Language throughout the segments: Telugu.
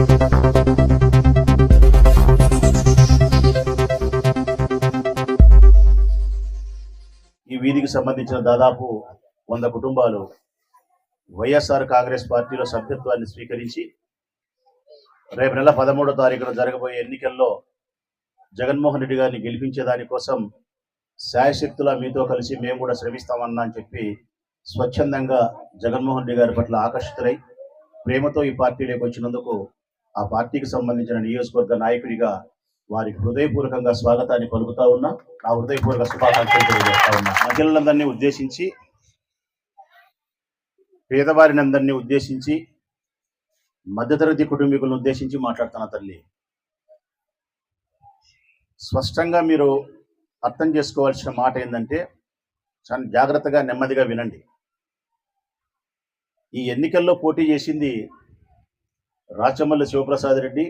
ఈ వీధికి సంబంధించిన దాదాపు వంద కుటుంబాలు వైఎస్ఆర్ కాంగ్రెస్ పార్టీలో సభ్యత్వాన్ని స్వీకరించి రేపు నెల పదమూడో తారీఖున జరగబోయే ఎన్నికల్లో జగన్మోహన్ రెడ్డి గారిని గెలిపించేదానికోసం శాయశక్తులా మీతో కలిసి మేము కూడా శ్రమిస్తామన్నా అని చెప్పి స్వచ్ఛందంగా జగన్మోహన్ రెడ్డి గారి పట్ల ఆకర్షితులై ప్రేమతో ఈ పార్టీలోకి వచ్చినందుకు ఆ పార్టీకి సంబంధించిన నియోజకవర్గ నాయకుడిగా వారికి హృదయపూర్వకంగా స్వాగతాన్ని పలుకుతా ఉన్నా నా హృదయపూర్వక శుభాకాంక్షలు తెలియజేస్తా ఉన్నా. మహిళలందరినీ ఉద్దేశించి పేదవారిని అందరినీ ఉద్దేశించి మధ్యతరగతి కుటుంబీకులను ఉద్దేశించి మాట్లాడుతున్న తల్లి. స్పష్టంగా మీరు అర్థం చేసుకోవాల్సిన మాట ఏంటంటే చాలా జాగ్రత్తగా నెమ్మదిగా వినండి. ఈ ఎన్నికల్లో పోటీ చేసింది రాచమల్లి శివప్రసాద్ రెడ్డి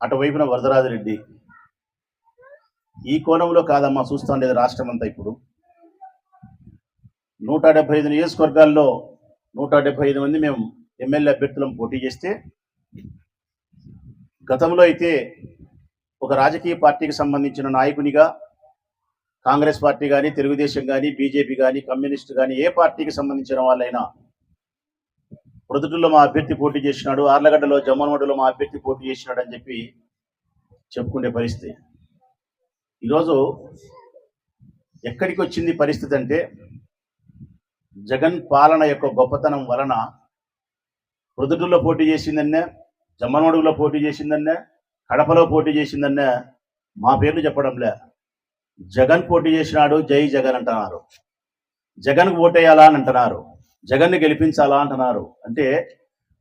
అటువైపున వరదరాజరెడ్డి ఈ కోణంలో కాదమ్మా చూస్తుండేది రాష్ట్రం అంతా ఇప్పుడు. నూట డెబ్బై ఐదు నియోజకవర్గాల్లో నూట డెబ్బై ఐదు మంది మేము ఎమ్మెల్యే అభ్యర్థులను పోటీ చేస్తే గతంలో అయితే ఒక రాజకీయ పార్టీకి సంబంధించిన నాయకునిగా కాంగ్రెస్ పార్టీ కానీ తెలుగుదేశం కానీ బీజేపీ కానీ కమ్యూనిస్ట్ కానీ ఏ పార్టీకి సంబంధించిన వాళ్ళైనా ప్రొద్దుటూరులో మా అభ్యర్థి పోటీ చేసినాడు ఆర్లగడ్డలో జమ్మనమడులో మా అభ్యర్థి పోటీ చేసినాడు అని చెప్పి చెప్పుకునే పరిస్థితి. ఈరోజు ఎక్కడికి వచ్చింది పరిస్థితి అంటే జగన్ పాలన యొక్క గొప్పతనం వలన ప్రొద్దుటూరులో పోటీ చేసిందన్నే జమ్మనోడుగులో పోటీ చేసిందన్నే కడపలో పోటీ చేసిందన్నే మా పేర్లు చెప్పడంలే. జగన్ పోటీ చేసినాడు జై జగన్ అంటున్నారు. జగన్కు ఓటేయాలా అని అంటున్నారు. జగన్ని గెలిపించాలా అంటున్నారు. అంటే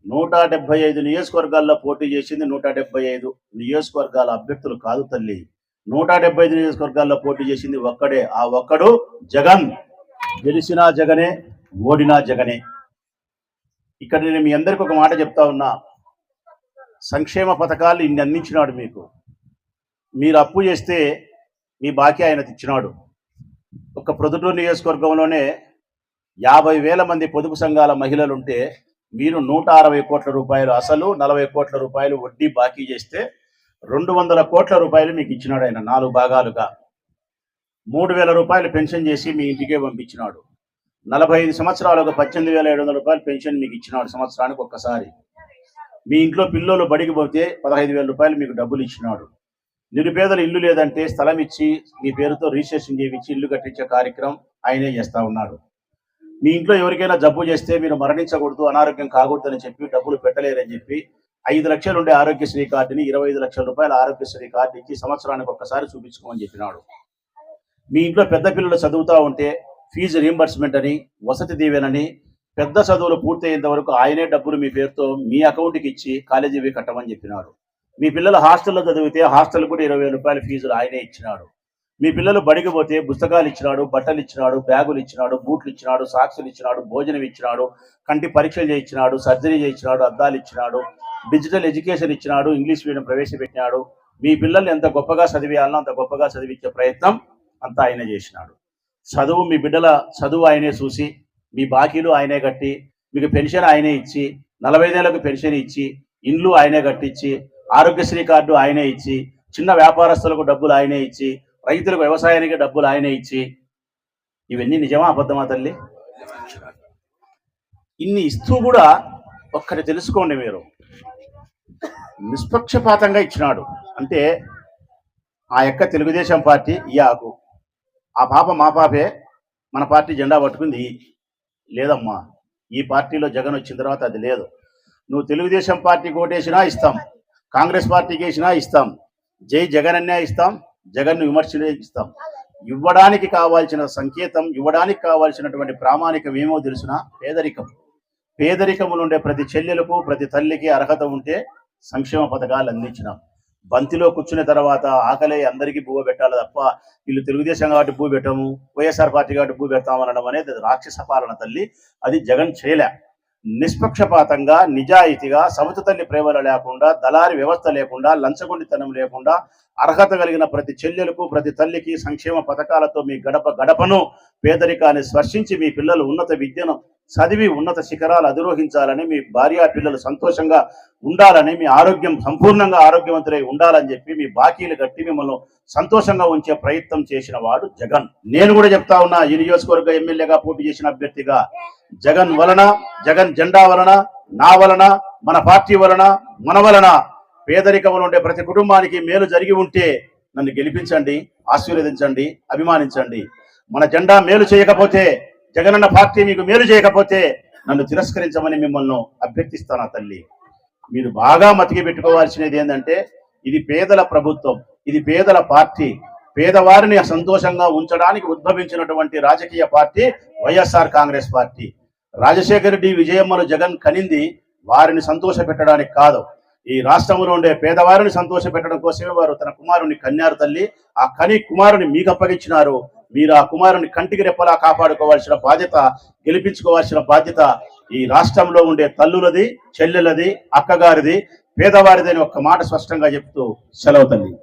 నూట డెబ్బై ఐదు నియోజకవర్గాల్లో పోటీ చేసింది నూట డెబ్బై ఐదు నియోజకవర్గాల అభ్యర్థులు కాదు తల్లి. నూట డెబ్బై ఐదు నియోజకవర్గాల్లో పోటీ చేసింది ఒక్కడే. ఆ ఒక్కడు జగన్. గెలిచినా జగనే ఓడినా జగనే. ఇక్కడ నేను మీ అందరికి ఒక మాట చెప్తా ఉన్నా. సంక్షేమ పథకాలు ఇన్ని అందించినాడు మీకు. మీరు అప్పు చేస్తే మీ బాకీ ఆయన తెచ్చినాడు. ఒక ప్రొద్దుటూరు నియోజకవర్గంలోనే యాభై వేల మంది పొదుపు సంఘాల మహిళలు ఉంటే మీరు నూట అరవై కోట్ల రూపాయలు అసలు నలభై కోట్ల రూపాయలు వడ్డీ బాకీ చేస్తే రెండు వందల కోట్ల రూపాయలు మీకు ఇచ్చినాడు ఆయన నాలుగు భాగాలుగా. మూడు వేల రూపాయలు పెన్షన్ చేసి మీ ఇంటికే పంపించినాడు. నలభై ఐదు సంవత్సరాలకు పద్దెనిమిది వేల ఏడు వందల రూపాయలు పెన్షన్ మీకు ఇచ్చినాడు సంవత్సరానికి ఒక్కసారి. మీ ఇంట్లో పిల్లలు బడికి పోతే పదహైదు వేల రూపాయలు మీకు డబ్బులు ఇచ్చినాడు. నిరుపేదలు ఇల్లు లేదంటే స్థలం ఇచ్చి మీ పేరుతో రిజిస్ట్రేషన్ చేయించి ఇల్లు కట్టించే కార్యక్రమం ఆయనే చేస్తా ఉన్నాడు. మీ ఇంట్లో ఎవరికైనా జబ్బు చేస్తే మీరు మరణించకూడదు అనారోగ్యం కాకూడదు అని చెప్పి డబ్బులు పెట్టలేరని చెప్పి ఐదు లక్షలు ఉండే ఆరోగ్యశ్రీ కార్డుని ఇరవై ఐదు లక్షల రూపాయల ఆరోగ్యశ్రీ కార్డు ఇచ్చి సంవత్సరానికి ఒక్కసారి చూపించుకోమని చెప్పినాడు. మీ ఇంట్లో పెద్ద పిల్లలు చదువుతూ ఉంటే ఫీజు రీంబర్స్మెంట్ అని వసతి దీవెనని పెద్ద చదువులు పూర్తయ్యేంత వరకు ఆయనే డబ్బులు మీ పేరుతో మీ అకౌంట్కి ఇచ్చి కాలేజీ కట్టమని చెప్పినాడు. మీ పిల్లలు హాస్టల్లో చదివితే హాస్టల్ కూడా ఇరవై రూపాయల ఫీజులు ఆయనే ఇచ్చినాడు. మీ పిల్లలు బడికి పోతే పుస్తకాలు ఇచ్చినాడు బట్టలు ఇచ్చినాడు బ్యాగులు ఇచ్చినాడు బూట్లు ఇచ్చినాడు సాక్సులు ఇచ్చినాడు భోజనం ఇచ్చినాడు కంటి పరీక్షలు చేయించినాడు సర్జరీ చేయించినాడు అద్దాలు ఇచ్చినాడు డిజిటల్ ఎడ్యుకేషన్ ఇచ్చినాడు ఇంగ్లీష్ మీడియం ప్రవేశపెట్టినాడు. మీ పిల్లల్ని ఎంత గొప్పగా చదివేయాలనో అంత గొప్పగా చదివించే ప్రయత్నం అంతా ఆయన చేసినాడు. చదువు మీ బిడ్డల చదువు ఆయనే చూసి మీ బాకీలు ఆయనే కట్టి మీకు పెన్షన్ ఆయనే ఇచ్చి నలభై ఐదేళ్ళకు పెన్షన్ ఇచ్చి ఇండ్లు ఆయనే కట్టించి ఆరోగ్యశ్రీ కార్డు ఆయనే ఇచ్చి చిన్న వ్యాపారస్తులకు డబ్బులు ఆయనే ఇచ్చి రైతులకు వ్యవసాయానికి డబ్బులు ఆయనే ఇచ్చి ఇవన్నీ నిజమా అబద్ధమా తల్లి? ఇన్ని ఇస్తూ కూడా ఒక్కటి తెలుసుకోండి మీరు. నిష్పక్షపాతంగా ఇచ్చినాడు. అంటే ఆ యొక్క తెలుగుదేశం పార్టీ ఈ ఆకు. ఆ పాప మా పాపే మన పార్టీ జెండా పట్టుకుంది. లేదమ్మా ఈ పార్టీలో జగన్ వచ్చిన తర్వాత అది లేదు. నువ్వు తెలుగుదేశం పార్టీకి ఓటేసినా ఇస్తాం. కాంగ్రెస్ పార్టీకి వేసినా ఇస్తాం. జై జగన్ అన్నే ఇస్తాం. జగన్ విమర్శలే ఇవ్వడానికి కావాల్సిన సంకేతం ఇవ్వడానికి కావాల్సినటువంటి ప్రామాణికం ఏమో తెలుసిన? పేదరికం. పేదరికములు ఉండే ప్రతి చెల్లెలకు ప్రతి తల్లికి అర్హత ఉంటే సంక్షేమ పథకాలు అందించినాం. బంతిలో కూర్చున్న తర్వాత ఆకలి అందరికీ భూ పెట్టాలి తప్ప వీళ్ళు తెలుగుదేశం కాబట్టి భూ పెట్టము వైఎస్ఆర్ పార్టీ కాబట్టి భూ పెడతామనడం అనేది రాక్షస పాలన తల్లి. అది జగన్ చేయలే. నిష్పక్షపాతంగా నిజాయితీగా సమత తల్లి ప్రేమలు లేకుండా దళారి వ్యవస్థ లేకుండా లంచగొండితనం లేకుండా అర్హత కలిగిన ప్రతి చెల్లెలకు ప్రతి తల్లికి సంక్షేమ పథకాలతో మీ గడప గడపను పేదరికాన్ని స్పర్శించి మీ పిల్లలు ఉన్నత విద్యను చదివి ఉన్నత శిఖరాలు అధిరోహించాలని మీ భార్య పిల్లలు సంతోషంగా ఉండాలని మీ ఆరోగ్యం సంపూర్ణంగా ఆరోగ్యవంతులై ఉండాలని చెప్పి మీ బాకీలు కట్టి మిమ్మల్ని సంతోషంగా ఉంచే ప్రయత్నం చేసిన వాడు జగన్. నేను కూడా చెప్తా ఉన్నా ఈ నియోజకవర్గ ఎమ్మెల్యేగా పోటీ చేసిన అభ్యర్థిగా జగన్ వలన జగన్ జెండా వలన నా వలన మన పార్టీ వలన మన వలన పేదరికంలో ఉండే ప్రతి కుటుంబానికి మేలు జరిగి ఉంటే నన్ను గెలిపించండి ఆశీర్వదించండి అభిమానించండి. మన జెండా మేలు చేయకపోతే జగనన్న పార్టీ మీకు మేలు చేయకపోతే నన్ను తిరస్కరించమని మిమ్మల్ని అభ్యర్థిస్తాను తల్లి? మీరు బాగా మతికి పెట్టుకోవాల్సినది ఏంటంటే ఇది పేదల ప్రభుత్వం ఇది పేదల పార్టీ. పేదవారిని సంతోషంగా ఉంచడానికి ఉద్భవించినటువంటి రాజకీయ party YSR Congress party. Rajasekhara Reddy విజయమ్మను Jagan కనింది వారిని సంతోష పెట్టడానికి కాదు. ఈ రాష్ట్రంలో ఉండే పేదవారిని సంతోష పెట్టడం కోసమే వారు తన కుమారుని కన్యారు తల్లి. ఆ కని కుమారుని మీకు అప్పగించినారు మీరు ఆ కుమారుని కంటికి రెప్పలా కాపాడుకోవాల్సిన బాధ్యత గెలిపించుకోవాల్సిన బాధ్యత ఈ రాష్ట్రంలో ఉండే తల్లులది చెల్లెలది అక్కగారిది పేదవారిది అని ఒక్క మాట స్పష్టంగా చెప్తూ సెలవు తల్లి.